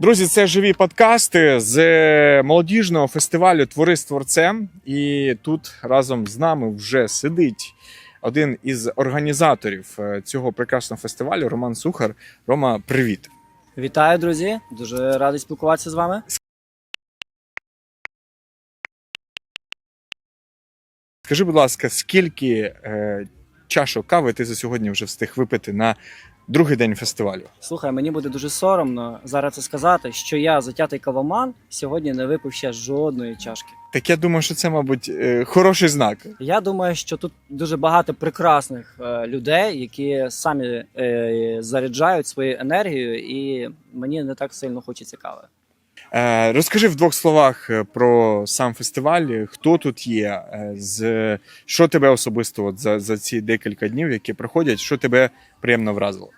Друзі, це живі подкасти з молодіжного фестивалю Твори з творцем. І тут разом з нами вже сидить один із організаторів е, цього прекрасного фестивалю Роман Сухар. Рома, привіт! Вітаю, друзі! Дуже радий спілкуватися з вами. Скажи, будь ласка, скільки е, чашок кави ти за сьогодні вже встиг випити на другий день фестивалю? Слухай, мені буде дуже соромно зараз це сказати, що я затятий кавоман сьогодні не випив ще жодної чашки. Так я думаю, що це, мабуть, е, хороший знак. Я думаю, що тут дуже багато прекрасних е, людей, які самі е, заряджають свою енергію, і мені не так сильно хочеться кави. Е, розкажи в двох словах е, про сам фестиваль, хто тут є, е, з що тебе особисто от за, за ці декілька днів, які проходять, що тебе приємно вразило?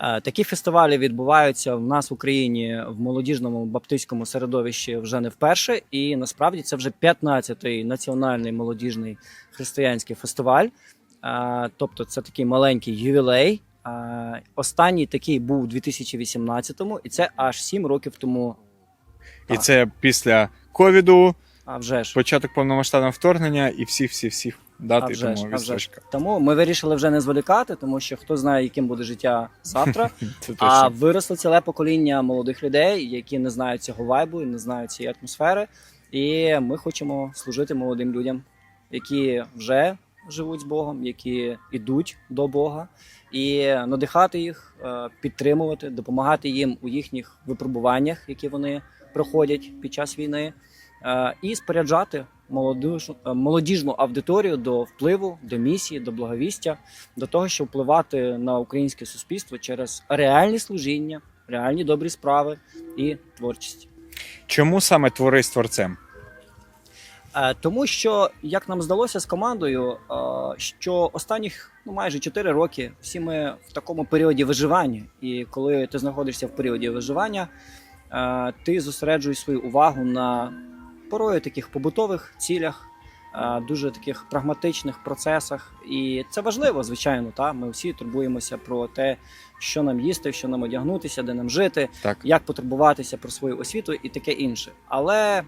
Е, Такі фестивалі відбуваються в нас в Україні в молодіжному баптистському середовищі вже не вперше, і насправді це вже 15-й національний молодіжний християнський фестиваль. Е, Тобто, це такий маленький ювілей. Е, Останній такий був у 2018-му, і це аж 7 років тому. І Так. це після ковіду, А вже ж. початок повномасштабного вторгнення і всіх всіх всіх дат А вже тому відстрочка. Тому ми вирішили вже не зволікати, тому що хто знає, яким буде життя завтра. Це А виросло ціле покоління молодих людей, які не знають цього вайбу і не знають цієї атмосфери. І ми хочемо служити молодим людям, які вже живуть з Богом, які йдуть до Бога, і надихати їх, е, підтримувати, допомагати їм у їхніх випробуваннях, які вони проходять під час війни, е, і споряджати молодіжну, е, молодіжну аудиторію до впливу, до місії, до благовістя до того, щоб впливати на українське суспільство через реальні служіння, реальні добрі справи і творчість. Чому саме твори з творцем? Е, Тому що, як нам здалося з командою, е, що останніх ну майже 4 роки всі ми в такому періоді виживання, і коли ти знаходишся в періоді виживання, ти зосереджуєш свою увагу на порою таких побутових цілях, е, дуже таких прагматичних процесах. І це важливо, звичайно. Та ми всі турбуємося про те, що нам їсти, що нам одягнутися, де нам жити Так. як потурбуватися про свою освіту і таке інше. Але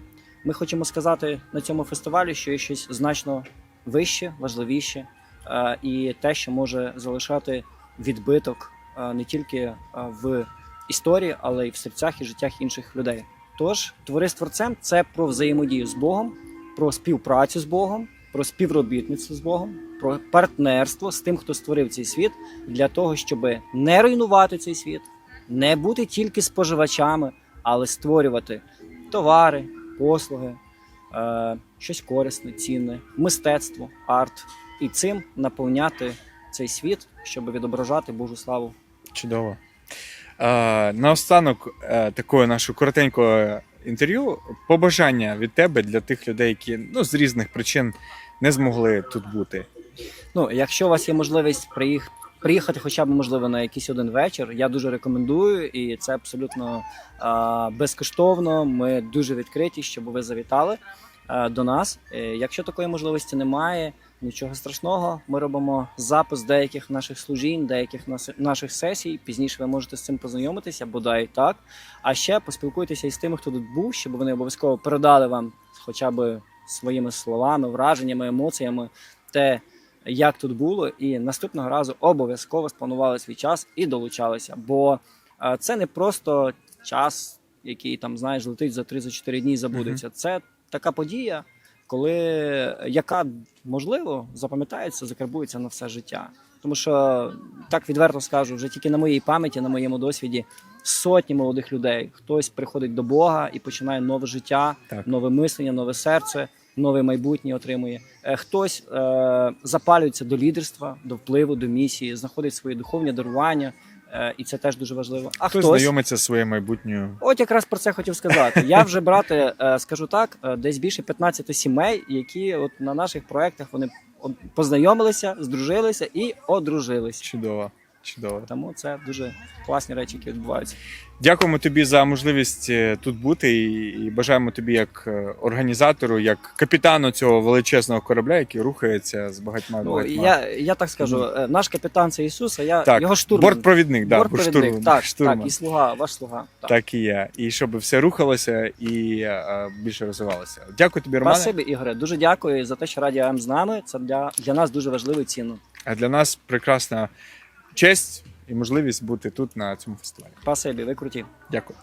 ми хочемо сказати на цьому фестивалі, що є щось значно вище, важливіше, е, і те, що може залишати відбиток е, не тільки в історії, але й в серцях і життях інших людей. Тож, твори з творцем це про взаємодію з Богом, про співпрацю з Богом, про співробітництво з Богом, про партнерство з тим, хто створив цей світ, для того, щоб не руйнувати цей світ, не бути тільки споживачами, але створювати товари, послуги, е, щось корисне, цінне, мистецтво, арт, і цим наповняти цей світ, щоб відображати Божу славу. Чудово. Е, наостанок е, такого нашого коротенького інтерв'ю. Побажання від тебе для тих людей, які ну, з різних причин не змогли тут бути. Ну, якщо у вас є можливість приїх... приїхати, хоча б можливо на якийсь один вечір, я дуже рекомендую, і це абсолютно а, безкоштовно. Ми дуже відкриті, щоб ви завітали а, до нас. Е, Якщо такої можливості немає, нічого страшного. Ми робимо запис деяких наших служінь, деяких наших сесій. Пізніше ви можете з цим познайомитися, бодай так. А ще поспілкуйтеся із тими, хто тут був, щоб вони обов'язково передали вам хоча б своїми словами, враженнями, емоціями те, як тут було, і наступного разу обов'язково спланували свій час і долучалися. Бо е, це не просто час, який там знаєш, летить за 3-4 дні і забудеться. Це така подія, коли яка можливо запам'ятається, закарбується на все життя. Тому що так відверто скажу, вже тільки на моїй пам'яті, на моєму досвіді, сотні молодих людей. Хтось приходить до Бога і починає нове життя, Так. нове мислення, нове серце, нове майбутнє отримує. Е, Хтось е, запалюється до лідерства, до впливу, до місії, знаходить свої духовні дарування, і це теж дуже важливо. А Хтось хтось, знайомиться зі своєю майбутньою. От якраз про це хотів сказати. Я вже брати, е, скажу так, е, десь більше 15 сімей, які от на наших проектах вони познайомилися, здружилися і одружилися. Чудово. Чудово. Тому це дуже класні речі, які відбуваються. Дякуємо тобі за можливість е, тут бути і, і бажаємо тобі як е, організатору, як капітану цього величезного корабля, який рухається з багатьма Ну, багатьма. я, я так скажу, е, наш капітан це Ісус, а я Так, його штурман. Бортпровідник, да, Бортпровідник, штурман, так, штурман. так, і слуга, ваш слуга. Так. Так і я. І щоб все рухалося і більше розвивалося. Дякую тобі, Романе. Спасибі, Ігоре. Дуже дякую за те, що Радіо М з нами. Це для, для нас дуже важливо і цінно. А для нас прекрасна честь і можливість бути тут на цьому фестивалі. Паселі, ви круті. Дякую.